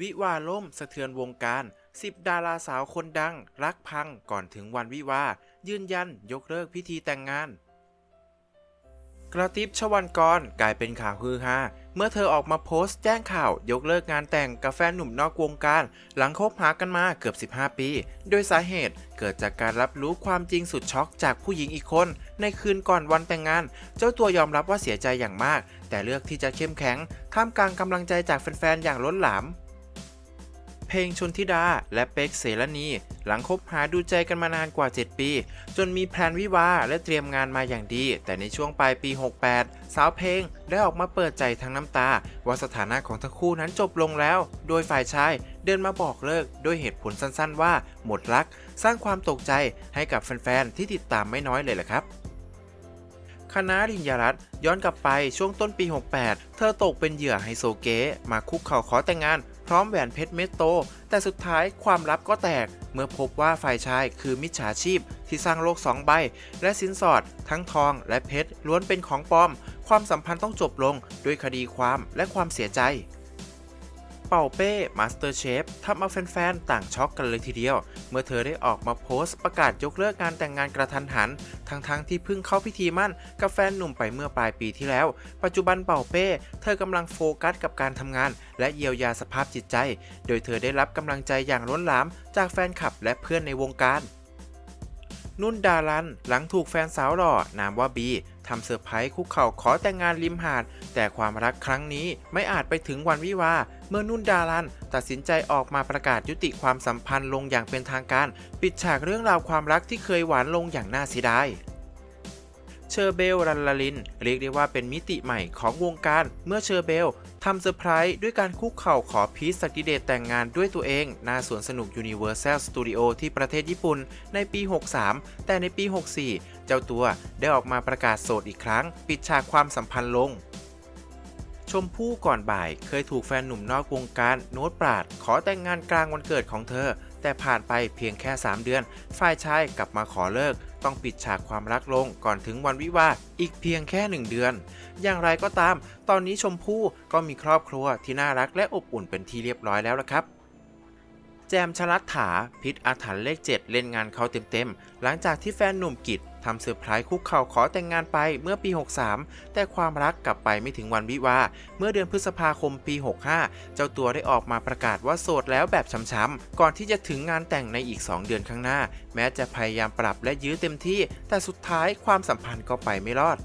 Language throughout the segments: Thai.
วิวาล่มสะเทือนวงการ 10 ดาราสาวคนดัง รักพังก่อนถึงวันวิวา ยืนยันยกเลิกพิธีแต่งงาน กระติบชวันกรกลายเป็นข่าวฮือฮาเมื่อเธอออกมาโพสต์แจ้งข่าวยกเลิกงานแต่งกับแฟนหนุ่มนอกวงการ หลังคบหากันมาเกือบ 15 ปี โดยสาเหตุเกิดจากการรับรู้ความจริงสุดช็อกจากผู้หญิงอีกคน ในคืนก่อนวันแต่งงาน เจ้าตัวยอมรับว่าเสียใจอย่างมาก แต่เลือกที่จะเข้มแข็งท่ามกลางกำลังใจจากแฟนๆอย่างล้นหลาม เพลงชนธิดา และเป็กเสรณี หลังคบหาดูใจกันมานานกว่า 7 ปี จนมีแพลนวิวาและเตรียมงานมาอย่างดี แต่ในช่วงปลายปี 68 สาวเพลงได้ออกมาเปิดใจทั้งน้ำตา ว่าสถานะของทั้งคู่นั้นจบลงแล้ว โดยฝ่ายชายเดินมาบอกเลิกด้วยเหตุผลสั้นๆ ว่าหมดรัก สร้างความตกใจให้กับแฟนๆที่ติดตามไม่น้อยเลยแหละครับคณะริญญารัตย้อนกลับไปช่วงต้นปี 68 เธอตกเป็นเหยื่อไฮโซเก๋มาคุกเข่าขอแต่งงาน พร้อมแหวนเพชรเม็ดโต แต่สุดท้ายความลับก็แตก เมื่อพบว่าฝ่ายชายคือมิจฉาชีพที่สร้างโลกสองใบ และสินสอด ทั้งทองและเพชรล้วนเป็นของปลอม ความสัมพันธ์ต้องจบลงด้วยคดีความและความเสียใจ เป่าเป้มาสเตอร์เชฟทำเอาแฟนๆ ต่างช็อกกันเลยทีเดียว เมื่อเธอได้ออกมาโพสต์ประกาศยกเลิกงานแต่งงานกระทันหัน ทั้งๆที่เพิ่งเข้าพิธีมั่นกับแฟนหนุ่มไปเมื่อปลายปีที่แล้ว ปัจจุบันเป่าเป้ เธอกำลังโฟกัสกับการทำงาน และเยียวยาสภาพจิตใจ โดยเธอได้รับกำลังใจอย่างล้นหลามจากแฟนคลับและเพื่อนในวงการ นุ่นดารัน หลังถูกแฟนสาวหล่อนามว่าบีทำเซอร์ไพรส์คุกเข่าขอแต่งงานริมหาด แต่ความรักครั้งนี้ไม่อาจไปถึงวันวิวา เมื่อนุ่นดารัน ตัดสินใจออกมาประกาศยุติความสัมพันธ์ลงอย่างเป็นทางการ ปิดฉากเรื่องราวความรักที่เคยหวานลงอย่างน่าเสียดาย เชอร์เบลรันลาลิน เรียกได้ว่าเป็นมิติใหม่ของวงการ เมื่อเชอร์เบลทำเซอร์ไพรส์ด้วยการคุกเข่าขอพีชสกิเดตแต่งงานด้วยตัวเองหน้าสวนสนุก Universal Studio ที่ประเทศญี่ปุ่นในปี 63 แต่ในปี 64 เจ้าตัวได้ออกมาประกาศโสดอีกครั้ง ปิดฉากความสัมพันธ์ลงชมพู่ก่อนบ่ายเคยถูกแฟนหนุ่มนอกวงการโน้ตปราด ขอแต่งงานกลางวันเกิดของเธอ แต่ผ่านไปเพียงแค่ 3 เดือน ฝ่ายชายกลับมาขอเลิก ต้องปิดฉากความรักลงก่อนถึงวันวิวาอีกเพียงแค่ 1 เดือน อย่างไรก็ตาม ตอนนี้ชมพู่ก็มีครอบครัวที่น่ารักและอบอุ่นเป็นที่เรียบร้อยแล้วละครับ แจมชลัดถาพิษอาถรรพ์เลข 7 เล่นงานเขาเต็มๆ หลังจากที่แฟนหนุ่มกิจทำเซอร์ไพรส์คุกเข่าขอแต่งงานไปเมื่อปี 63 แต่ความรักกลับไปไม่ถึงวันวิวา เมื่อเดือนพฤษภาคมปี 65 เจ้าตัวได้ออกมาประกาศว่าโสดแล้วแบบช้ำๆ ก่อนที่จะถึงงานแต่งในอีก 2 เดือนข้างหน้า แม้จะพยายามปรับและยื้อเต็มที่ แต่สุดท้ายความสัมพันธ์ก็ไปไม่รอด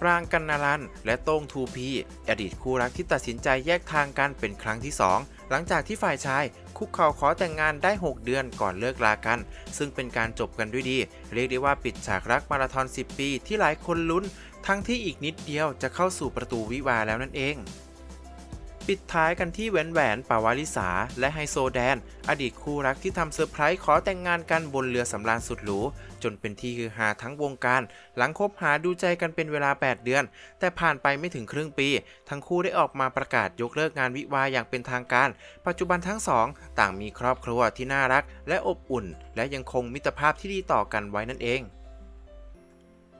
ปรางกันนารันและโต้งทูพีอดีตคู่รักที่ตัดสินใจแยกทางกันเป็นครั้งที่ 2 หลังจากที่ฝ่ายชายคุกเข่าขอแต่งงานได้ 6 เดือนก่อนเลิกลากัน ซึ่งเป็นการจบกันด้วยดี เรียกได้ว่าปิดฉากรักมาราธอน 10 ปีที่หลายคนลุ้น ทั้งที่อีกนิดเดียวจะเข้าสู่ประตูวิวาแล้วนั่นเอง ปิดท้ายกันที่แหวนแหวนปาวาลิสา และไฮโซแดน อดีตคู่รักที่ทำเซอร์ไพรส์ขอแต่งงานกันบนเรือสำราญสุดหรู จนเป็นที่ฮือฮาทั้งวงการ หลังคบหาดูใจกันเป็นเวลา 8 เดือน แต่ผ่านไปไม่ถึงครึ่งปี ทั้งคู่ได้ออกมาประกาศยกเลิกงานวิวาห์อย่างเป็นทางการ ปัจจุบันทั้งสอง ต่างมีครอบครัวที่น่ารัก และอบอุ่น และยังคงมิตรภาพที่ดีต่อกันไว้นั่นเอง